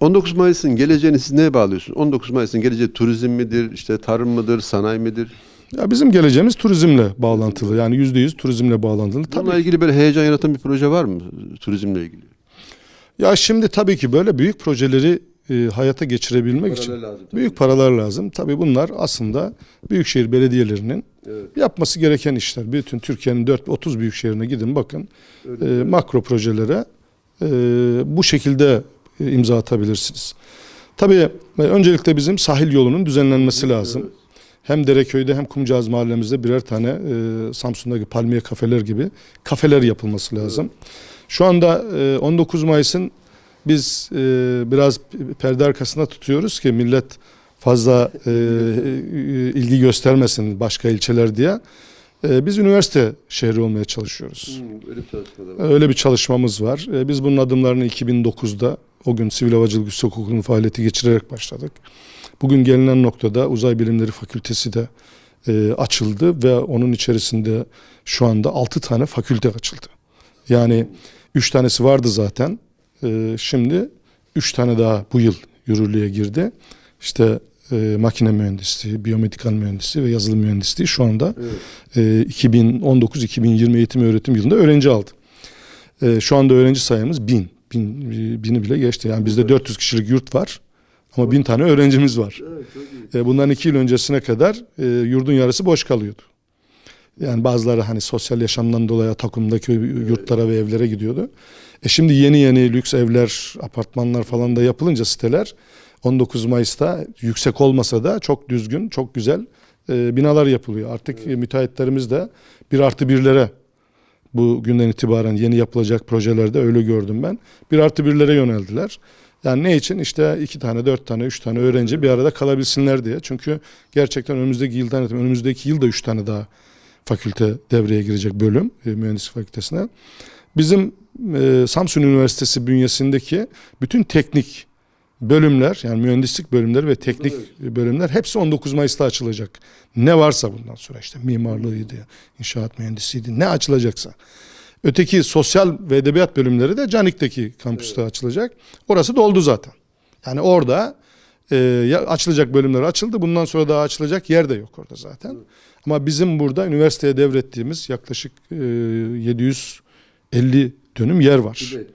19 Mayıs'ın geleceğini siz neye bağlıyorsunuz? 19 Mayıs'ın geleceği turizm midir, işte tarım mıdır, sanayi midir? Ya bizim geleceğimiz turizmle bağlantılı. Yani yüzde yüz turizmle bağlantılı. Tabii. Bununla ilgili böyle heyecan yaratan bir proje var mı turizmle ilgili? Ya şimdi tabii ki böyle büyük projeleri e, hayata geçirebilmek için lazım. büyük paralar lazım. Tabii bunlar aslında büyükşehir belediyelerinin Evet. yapması gereken işler. Bütün Türkiye'nin 4 30 büyük şehrine gidin bakın. E, makro projelere e, bu şekilde imza atabilirsiniz. Tabii e, öncelikle bizim sahil yolunun düzenlenmesi lazım. Hem Dereköy'de hem Kumcağız mahallemizde birer tane e, Samsun'daki palmiye kafeler gibi kafeler yapılması lazım. Şu anda e, 19 Mayıs'ın biz e, biraz perde arkasında tutuyoruz ki millet fazla e, e, ilgi göstermesin başka ilçeler diye. E, biz üniversite şehri olmaya çalışıyoruz. Hmm, öyle bir çalışma da var. Öyle bir çalışmamız var. E, Biz bunun adımlarını 2009'da o gün Sivil Havacılık Yüksekokulu'nun faaliyeti geçirerek başladık. Bugün gelinen noktada Uzay Bilimleri Fakültesi de e, açıldı ve onun içerisinde şu anda 6 tane fakülte açıldı. Yani 3 tanesi vardı zaten. E, şimdi 3 tane daha bu yıl yürürlüğe girdi. İşte e, makine mühendisliği, biyomedikal mühendisliği ve yazılım mühendisliği şu anda Evet. e, 2019-2020 eğitim öğretim yılında öğrenci aldı. E, şu anda öğrenci sayımız 1000. Bin, bini bile geçti. Yani bizde 400 kişilik yurt var ama 1000 tane öğrencimiz var. Evet. E, bundan iki yıl öncesine kadar e, yurdun yarısı boş kalıyordu. Yani bazıları hani sosyal yaşamdan dolayı takımdaki yurtlara ve evlere gidiyordu. E şimdi yeni yeni lüks evler, apartmanlar falan da yapılınca siteler 19 Mayıs'ta yüksek olmasa da çok düzgün, çok güzel e, binalar yapılıyor. Artık e, müteahhitlerimiz de bir artı birlere bu günden itibaren yeni yapılacak projelerde öyle gördüm ben. Bir artı birlere yöneldiler. Yani ne için? İşte iki tane, dört tane, üç tane öğrenci bir arada kalabilsinler diye. Çünkü gerçekten önümüzdeki yıldan önümüzdeki yılda üç tane daha fakülte devreye girecek bölüm e, mühendislik fakültesine. Bizim e, Samsun Üniversitesi bünyesindeki bütün teknik bölümler yani mühendislik bölümleri ve teknik bölümler hepsi 19 Mayıs'ta açılacak. Ne varsa bundan sonra işte mimarlığıydı, inşaat mühendisiydi ne açılacaksa. Öteki sosyal ve edebiyat bölümleri de Canik'teki kampüste açılacak. Orası doldu zaten. Yani orada e, açılacak bölümler açıldı. Bundan sonra daha açılacak yer de yok orada zaten. Ama bizim burada üniversiteye devrettiğimiz yaklaşık e, 750 dönüm yer var. Evet.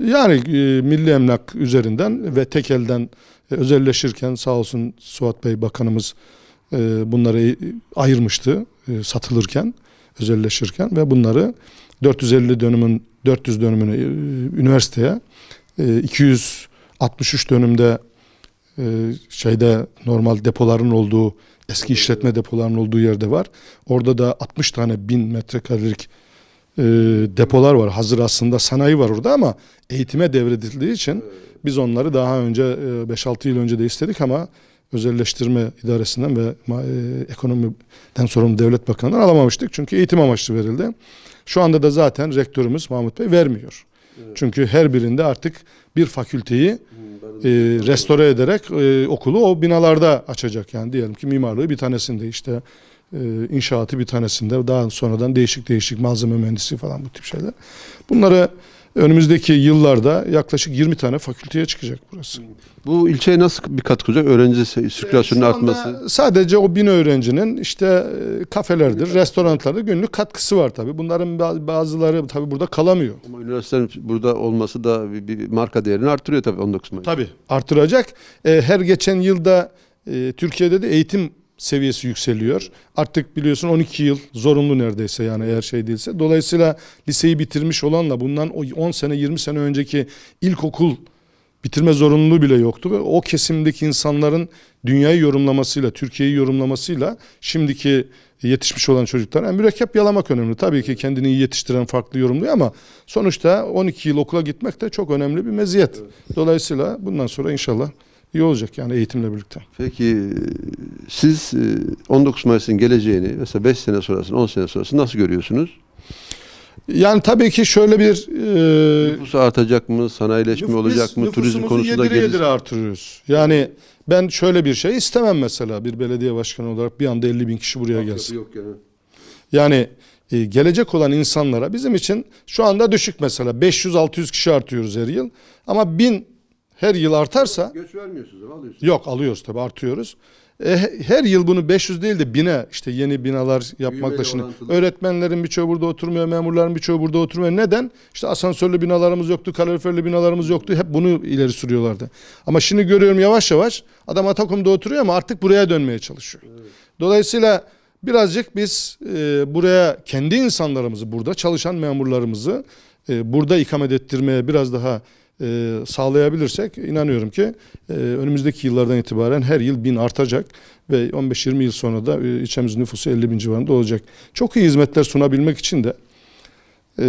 Yani e, milli emlak üzerinden ve tekelden e, özelleşirken sağ olsun Suat Bey Bakanımız e, bunları ayırmıştı e, satılırken, özelleşirken ve bunları 450 dönümün 400 dönümünü e, üniversiteye e, 263 dönümde e, şeyde normal depoların olduğu eski işletme depolarının olduğu yerde var. Orada da 60 tane bin metrekarelik e, depolar var. Hazır aslında sanayi var orada ama eğitime devredildiği için biz onları daha önce e, 5-6 yıl önce de istedik ama özelleştirme idaresinden ve e, ekonomiden sorumlu devlet bakanından alamamıştık. Çünkü eğitim amaçlı verildi. Şu anda da zaten rektörümüz Mahmut Bey vermiyor. Çünkü her birinde artık bir fakülteyi e, restore ederek e, okulu o binalarda açacak. Yani diyelim ki mimarlığı bir tanesinde işte inşaatı bir tanesinde daha sonradan değişik değişik malzeme mühendisliği falan bu tip şeyler. Bunları önümüzdeki yıllarda yaklaşık 20 tane fakülteye çıkacak burası. Bu ilçeye nasıl bir katkı olacak? Öğrenci se- sirkülasyonunun artması. Sadece o bin öğrencinin işte e, kafelerdir, restoranlarda günlük katkısı var tabii. Bunların ba- bazıları tabii burada kalamıyor. Ama üniversitenin burada olması da bir, bir marka değerini artırıyor tabii 19 Mayıs. Tabii artıracak. E, her geçen yılda e, Türkiye'de de eğitim seviyesi yükseliyor. Artık biliyorsun 12 yıl zorunlu neredeyse yani eğer şey değilse. Dolayısıyla liseyi bitirmiş olanla bundan o 10 sene 20 sene önceki ilkokul bitirme zorunluluğu bile yoktu ve o kesimdeki insanların dünyayı yorumlamasıyla, Türkiye'yi yorumlamasıyla şimdiki yetişmiş olan çocuklar yani mürekkep yalamak önemli. Tabii ki kendini iyi yetiştiren farklı yorumluyor ama sonuçta 12 yıl okula gitmek de çok önemli bir meziyet. Dolayısıyla bundan sonra inşallah iyi olacak yani eğitimle birlikte. Peki e, siz e, 19 Mayıs'ın geleceğini mesela 5 sene sonrasını 10 sene sonrasını nasıl görüyorsunuz? Yani tabii ki şöyle bir e, Nüfus artacak mı? Sanayileşme Nüf- olacak mı? Turizm konusunda geliş... yedire artırıyoruz. Yani ben şöyle bir şey istemem mesela bir belediye başkanı olarak bir anda 50 bin kişi buraya gelsin. Yok yani. Yani e, gelecek olan insanlara bizim için şu anda düşük mesela 500-600 kişi artıyoruz her yıl ama 1000 her yıl artarsa Göç vermiyorsunuz alıyorsunuz. Yok alıyoruz tabii artıyoruz. E, her yıl bunu 500 değil de 1000'e işte yeni binalar yapmakla Büyümeyle şimdi. orantılı. Öğretmenlerin birçoğu burada oturmuyor, memurların birçoğu burada oturmuyor. Neden? İşte asansörlü binalarımız yoktu, kaloriferli binalarımız yoktu. Hep bunu ileri sürüyorlardı. Ama şimdi görüyorum yavaş yavaş adam Atakum'da oturuyor ama artık buraya dönmeye çalışıyor. Dolayısıyla birazcık biz e, buraya kendi insanlarımızı, burada çalışan memurlarımızı e, burada ikamet ettirmeye biraz daha e, sağlayabilirsek inanıyorum ki e, önümüzdeki yıllardan itibaren her yıl bin artacak ve 15-20 yıl sonra da e, ilçemizin nüfusu 50 bin civarında olacak. Çok iyi hizmetler sunabilmek için de e,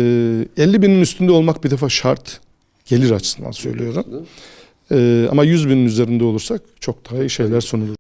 50 binin üstünde olmak bir defa şart. Gelir açısından söylüyorum. E, ama 100 binin üzerinde olursak çok daha iyi şeyler sunulur.